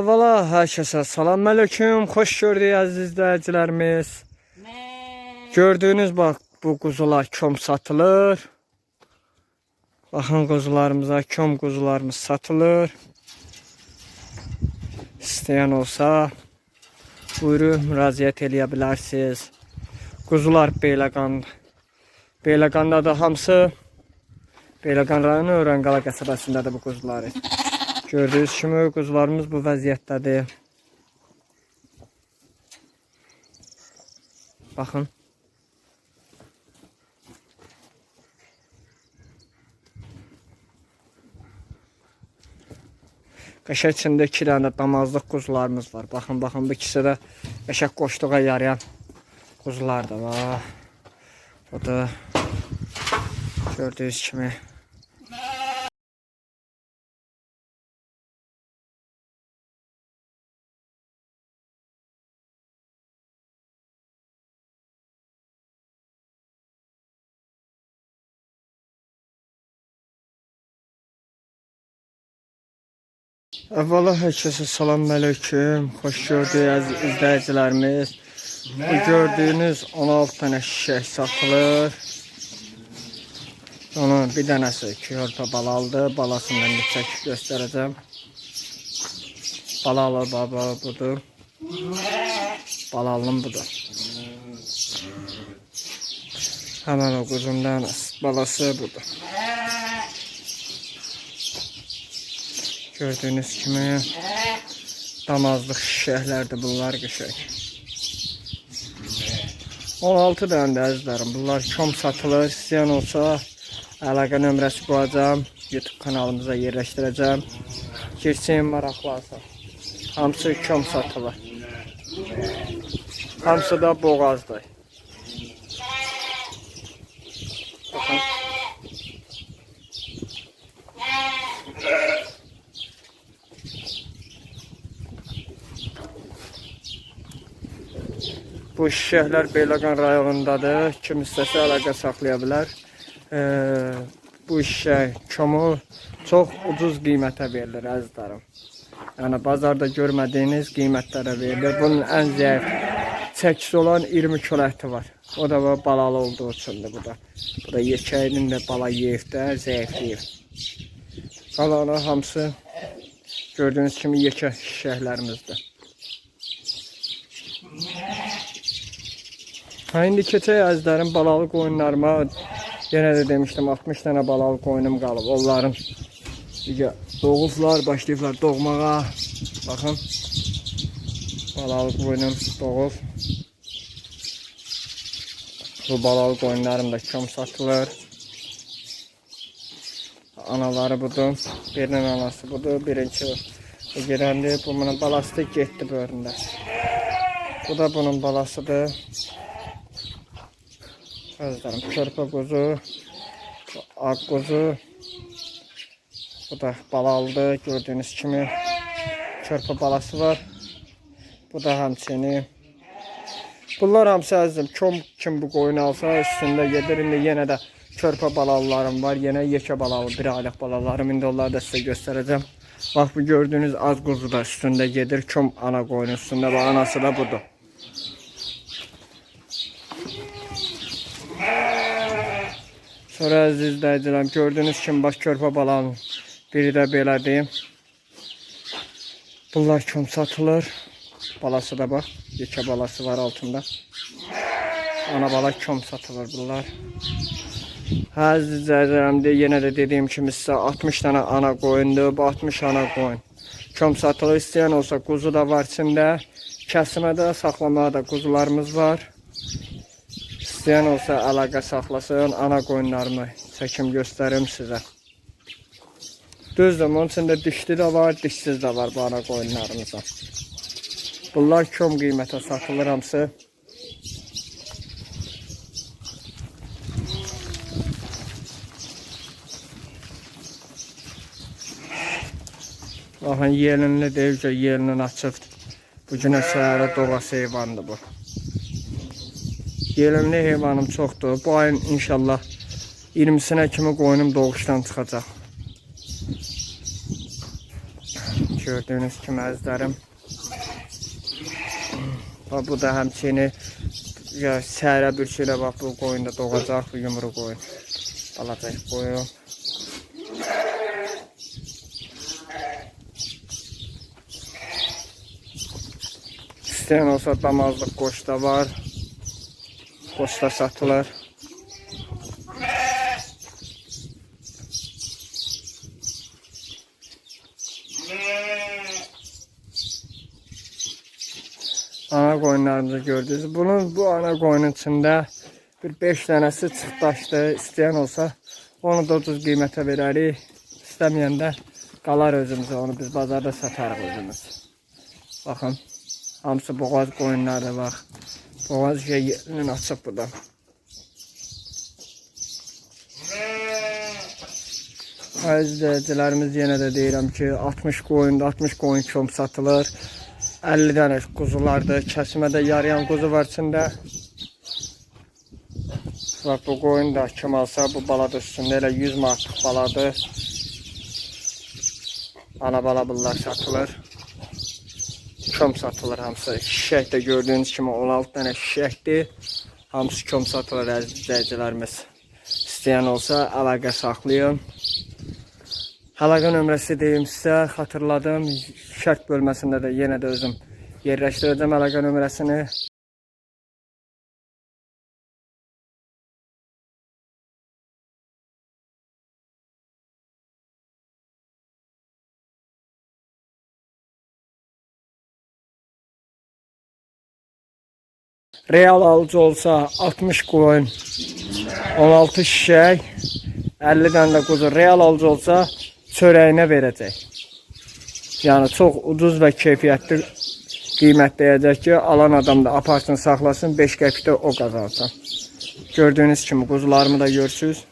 Valla herkese salam aleyküm. Hoş gördük aziz izleyicilerimiz. Gördüğünüz bak bu kuzular kom satılır. Bakın kuzularımıza kom kuzularımız satılır. İsteyen olsa buyurun müraciət eləyə bilərsiniz. Kuzular Beyləqan. Beyləqanda da hamısı Beyləqan rayonu Öyrənqala qəsəbəsindədir bu kuzuları. Gördüğünüz kimi kuzularımız bu vəziyyətdədir. Baxın. Qəşəng içində iki dənə damazlıq quzularımız var. Baxın, baxın bu ikisi də qəşəng qoşluğa yarayan quzular da var. Bu da gördüğünüz kimi Əvvəla hər salam aleyküm. Xoş gördük izləyicilərimiz. Bu gördüyünüz 16 dənə şişək satılır. Onun bir dənəsi körpə balalıdır. Balasından bir çək göstərəcəm. Balalı baba budur. Balalının budur. Həmən o quzundan balası budur. Gördüğünüz kimi damazlıq şişəklərdir bunlar qışək. 16 dənə də əzizlərim. Bunlar kom satılır. İstəyən olsa əlaqə nömrəsi qoyacağam. YouTube kanalımıza yerləşdirəcəm. Girsin maraqlansa. Hamısı kom satılır. Hamısı da boğazdır. Bu şişəklər Beyləqan rayonundadır. Kim istəsə əlaqə saxlaya bilər. Ee, bu şişək komu çox ucuz qiymətə verilir əzizlərim. Yəni bazarda görmədiyiniz qiymətlərə verilir. Bunun ən zəif çəkisi olan 20 kilo var. O da bu balalı olduğu üçündür bu da. Bu da yekəyinin də bala yeyib də zəifləyib. Qalanı hamısı gördüyünüz kimi yekə şişəklərimizdir. İndi keçək əzizlərim balalı qoyunlarıma yenə də demişdim 60 dənə balalı qoyunum qalıb. Onların doğublar, başlayıblar doğmağa. Baxın. Balalı qoyunum doğub. Bu balalı qoyunlarım da kom satılır. Anaları budur. Birinin anası budur. Birinci bu gedəndi. Bu bunun balası da getdi böründə. Bu da bunun balasıdır. Özlerim körpə quzu, ağ quzu. Bu da balalıdır gördüğünüz kimi. Körpə balası var. Bu da həmçini. Bunlar hamısı əzizim kom kim bu qoyun alsa üstündə gedir. İndi yenə də körpə balalılarım var. Yenə yekə balalı bir aylıq balalarım. İndi onları da sizə göstərəcəm. Bax bu gördüğünüz az quzu da üstündə gedir. Kom ana qoyunun üstündə. Bax anası da budur. Sonra əziz izləyicilərim, gördüyünüz kimi baş körpə balanın biri də belədir. Bunlar kom satılır. Balası da bax, yekə balası var altında. Ana bala kom satılır bunlar. Əziz izləyicilərim, yenə də dediyim kimi sizə 60 dənə ana qoyundur. Bu 60 ana qoyun. Kom satılır istəyən olsa quzu da var içində. Kəsmədə, saxlamada da quzularımız var. İsteyen olsa əlaqə saxlasın, ana qoyunlarımı çəkim göstərim sizə. Düzdür, onun içində dişli də var, dişsiz də var bu ana qoyunlarımıza. Bunlar kom qiymətə satılır hamısı. Baxın, yelinli deyir ki, yelinin açıb. Bu günə səhərə doğası heyvandır bu. Yelimli heyvanım çoxdur. Bu ayın inşallah 20-sinə kimi qoyunum doğuşdan çıxacaq. Gördüğünüz kimi əzlərim. Bax bu da həmçini ya səhərə bir şeylə bax bu qoyun da doğacaq bu yumru qoyun. Balacaq qoyun. İstəyən olsa damazlıq qoç da var. Qoç da satılır. Ana qoyunlarımızı gördünüz. Bunun bu ana qoyunun içində bir 5 dənəsi çıxdaşdı. İstəyən olsa onu da ucuz qiymətə verərik. İstəməyəndə qalar özümüzə. Onu biz bazarda satarıq özümüz. Baxın. Hamısı boğaz qoyunları bax. Boğaz yerini açıb bu da. Əziz izləyicilərimiz yenə də deyirəm ki, 60 qoyunda 60 qoyun kom satılır. 50 dənə quzulardır. Kəsmədə yarayan quzu var içində. Bax bu qoyun da kim alsa bu bala da üstündə elə 100 manatlıq baladır. Ana bala bunlar satılır. Kom satılır hamısı. Şişək də gördüyünüz kimi 16 dənə şişəkdir. Hamısı kom satılır əziz izləyicilərimiz. Olsa əlaqə saxlayın. Əlaqə nömrəsi deyim sizə, xatırladım. Şərt bölməsində də yenə də özüm yerləşdirəcəm əlaqə nömrəsini. Real alıcı olsa 60 qoyun, 16 şişək, 50 dənə də quzu real alıcı olsa çörəyinə verəcək. Yəni çox ucuz və keyfiyyətli qiymət deyəcək ki, alan adam da aparsın, saxlasın, 5 qəpik də o qazansın. Gördüyünüz kimi quzularımı da görürsüz.